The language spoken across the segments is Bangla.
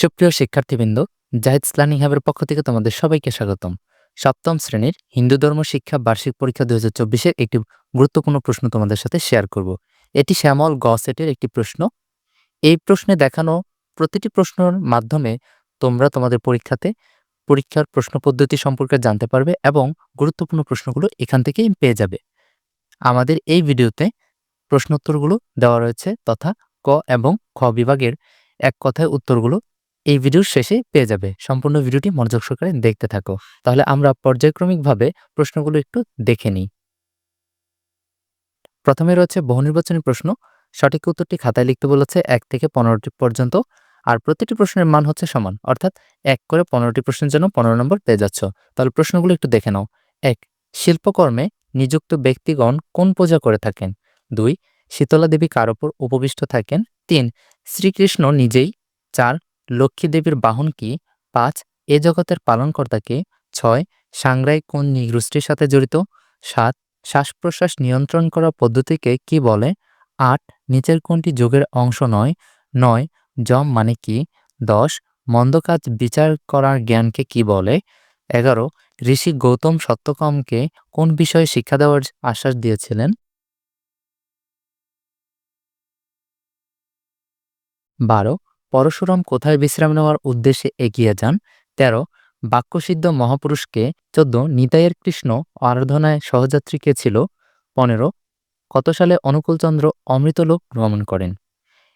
সুপ্রিয় শিক্ষার্থীবৃন্দ, জাহিদ স্লানিং হ্যাবের পক্ষ থেকে তোমাদের সবাইকে স্বাগতম। সপ্তম শ্রেণির হিন্দু ধর্ম শিক্ষা বার্ষিক পরীক্ষা দু হাজার একটি গুরুত্বপূর্ণ প্রশ্ন তোমাদের সাথে শেয়ার করব। এটি শ্যামল গ সেটের একটি প্রশ্ন। এই প্রশ্নে দেখানো প্রতিটি প্রশ্নের মাধ্যমে তোমরা তোমাদের পরীক্ষাতে পরীক্ষার প্রশ্ন পদ্ধতি সম্পর্কে জানতে পারবে এবং গুরুত্বপূর্ণ প্রশ্নগুলো এখান থেকেই পেয়ে যাবে। আমাদের এই ভিডিওতে প্রশ্নোত্তরগুলো দেওয়া রয়েছে তথা ক এবং খ বিভাগের এক কথায় উত্তরগুলো এই ভিডিওর শেষে পেয়ে যাবে। সম্পূর্ণ ভিডিওটি মনোযোগ সহকারে দেখতে থাকো। তাহলে আমরা পর্যায়ক্রমিকভাবে প্রশ্নগুলো একটু দেখে নিই। প্রথমে রয়েছে বহুনির্বাচনী প্রশ্ন। সঠিক উত্তরটি খাতায় লিখতে বলেছে এক থেকে পনেরোটি পর্যন্ত, আর প্রতিটি প্রশ্নের মান হচ্ছে সমান, অর্থাৎ এক করে পনেরোটি প্রশ্নের জন্য পনেরো নম্বর পেয়ে যাচ্ছ। তাহলে প্রশ্নগুলো একটু দেখে নাও। এক, শিল্পকর্মে নিযুক্ত ব্যক্তিগণ কোন পূজা করে থাকেন? দুই, শীতলা দেবী কার ওপর উপবিষ্ট থাকেন? তিন, শ্রীকৃষ্ণ নিজেই। চার লক্ষ্মী দেবীর বাহন কি? পাঁচ, এ জগতের পালনকর্তা কে ছয় সাংগ্রাই কোন নৃগোষ্ঠীর সাথে জড়িত? সাত শ্বাস প্রশ্বাস নিয়ন্ত্রণ করা পদ্ধতিকে কি বলে? আট, নিচের কোনটি যোগের অংশ নয়? নয়, জম মানে কি? দশ, মন্দ কাজ বিচার করার জ্ঞানকে কি বলে? এগারো, ঋষি গৌতম সত্যকমকে কোন বিষয়ে শিক্ষা দেওয়ার আশ্বাস দিয়েছিলেন? বারো পরশুরাম কোথায় বিশ্রাম নেওয়ার উদ্দেশ্যে এগিয়ে যান? তেরো, বাক্যসিদ্ধ মহাপুরুষকে চোদ্দ, নিতাইয়ের কৃষ্ণ আরাধনায় সহযাত্রী কে ছিল? পনেরো, কত সালে অনুকূলচন্দ্র অমৃতলোক ভ্রমণ করেন?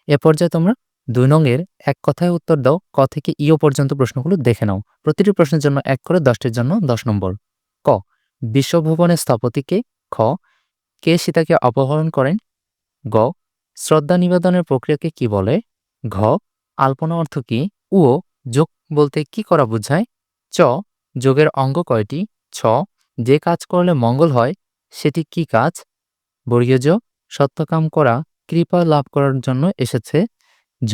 এ পর্যায়ে তোমরা দুই নঙের এক কথায় উত্তর দাও, ক থেকে ইও পর্যন্ত প্রশ্নগুলো দেখে নাও। প্রতিটি প্রশ্নের জন্য এক করে দশটির জন্য দশ নম্বর। ক বিশ্বভুবনের স্থপতিকে, খ, কে সীতাকে অপহরণ করেন? গ শ্রদ্ধা নিবেদনের প্রক্রিয়াকে কি বলে? ঘ আলপনা অর্থ কি? ও যোগ বলতে কি করা বোঝায়? চ, যোগের অঙ্গ কয়টি? ছ, যে কাজ করলে মঙ্গল হয়, সেটি কি কাজ? বর্গীয় সত্যকাম করা, কৃপা লাভ করার জন্য এসেছে। ঝ,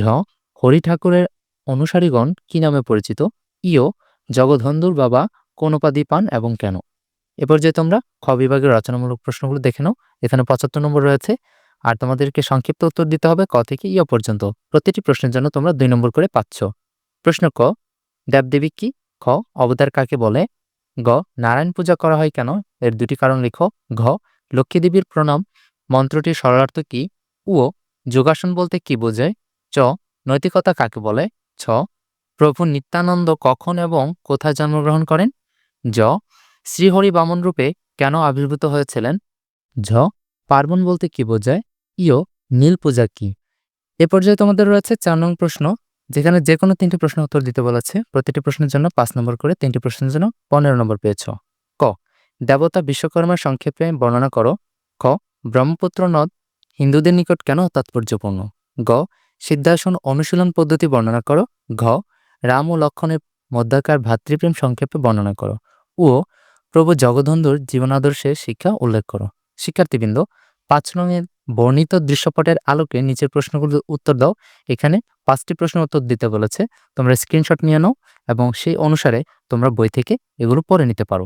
হরি ঠাকুরের অনুসারীগণ কি নামে পরিচিত? ইও জগধন্ধুর বাবা কোন উপাধি পান এবং কেন? এ পর্যায়ে তোমরা খ বিভাগের রচনামূলক প্রশ্নগুলো দেখে নাও। এখানে পঁচাত্তর নম্বর রয়েছে। আর তোমাদেরকে সংক্ষিপ্ত উত্তর দিতে হবে ক থেকে ইয় পর্যন্ত। প্রতিটি প্রশ্নের জন্য তোমরা দুই নম্বর করে পাচ্ছ। প্রশ্ন ক, দেবদেবী কি? খ, অবতার কাকে বলে? গ, নারায়ণ পূজা করা হয় কেন? এর দুটি কারণ লিখো। ঘ লক্ষ্মী দেবীর প্রণাম। মন্ত্রটির সরলার্থ কি? ও যোগাসন বলতে কি বোঝায়? চ, নৈতিকতা কাকে বলে? ছ, প্রভু নিত্যানন্দ কখন এবং কোথায় জন্মগ্রহণ করেন? জ শ্রীহরি বামন রূপে কেন আবির্ভূত হয়েছিলেন? ঝ, পার্বণ বলতে কি বোঝায়? ইও নীল পূজা কি? এ পর্যায়ে তোমাদের রয়েছে চার নং প্রশ্ন, যেখানে যে কোনো তিনটি প্রশ্ন উত্তর দিতে বলেছে। প্রতিটি প্রশ্নের জন্য পাঁচ নম্বর করে তিনটি প্রশ্নের জন্য পনেরো নম্বর পেয়েছ। ক, দেবতা বিশ্বকর্মার সংক্ষেপে বর্ণনা করো। ক ব্রহ্মপুত্র নদ হিন্দুদের নিকট কেন তাৎপর্যপূর্ণ? গ, সিদ্ধাসন অনুশীলন পদ্ধতি বর্ণনা করো। ঘ, রাম ও লক্ষণের মধ্যাকার ভাতৃপ্রেম সংক্ষেপে বর্ণনা করো। ও প্রভু জগধন্ধুর জীবনাদর্শের শিক্ষা উল্লেখ করো। শিক্ষার্থীবৃন্দ, পাঁচ রঙের বর্ণিত দৃশ্যপটের আলোকে নিচের প্রশ্নগুলোর উত্তর দাও। এখানে পাঁচটি প্রশ্ন উত্তর দিতে বলেছে। তোমরা স্ক্রিনশট নিয়ে নাও এবং সেই অনুসারে তোমরা বই থেকে এগুলো পড়ে নিতে পারো।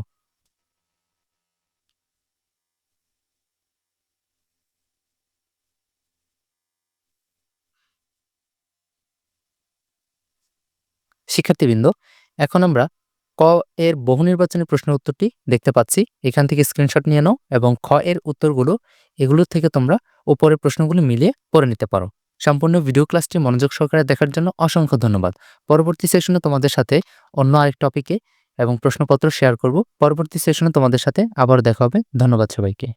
শিক্ষার্থীবৃন্দ, এখন আমরা ক এর বহু নির্বাচনী প্রশ্নের উত্তরটি দেখতে পাচ্ছি। এখান থেকে স্ক্রিনশট নিয়ে নাও এবং খ এর উত্তরগুলো এগুলোর থেকে তোমরা ওপরের প্রশ্নগুলি মিলিয়ে পড়ে নিতে পারো। সম্পূর্ণ ভিডিও ক্লাসটি মনোযোগ সহকারে দেখার জন্য অসংখ্য ধন্যবাদ। পরবর্তী সেশনে তোমাদের সাথে অন্য আরেক টপিকে এবং প্রশ্নপত্র শেয়ার করব। পরবর্তী সেশনে তোমাদের সাথে আবার দেখা হবে। ধন্যবাদ সবাইকে।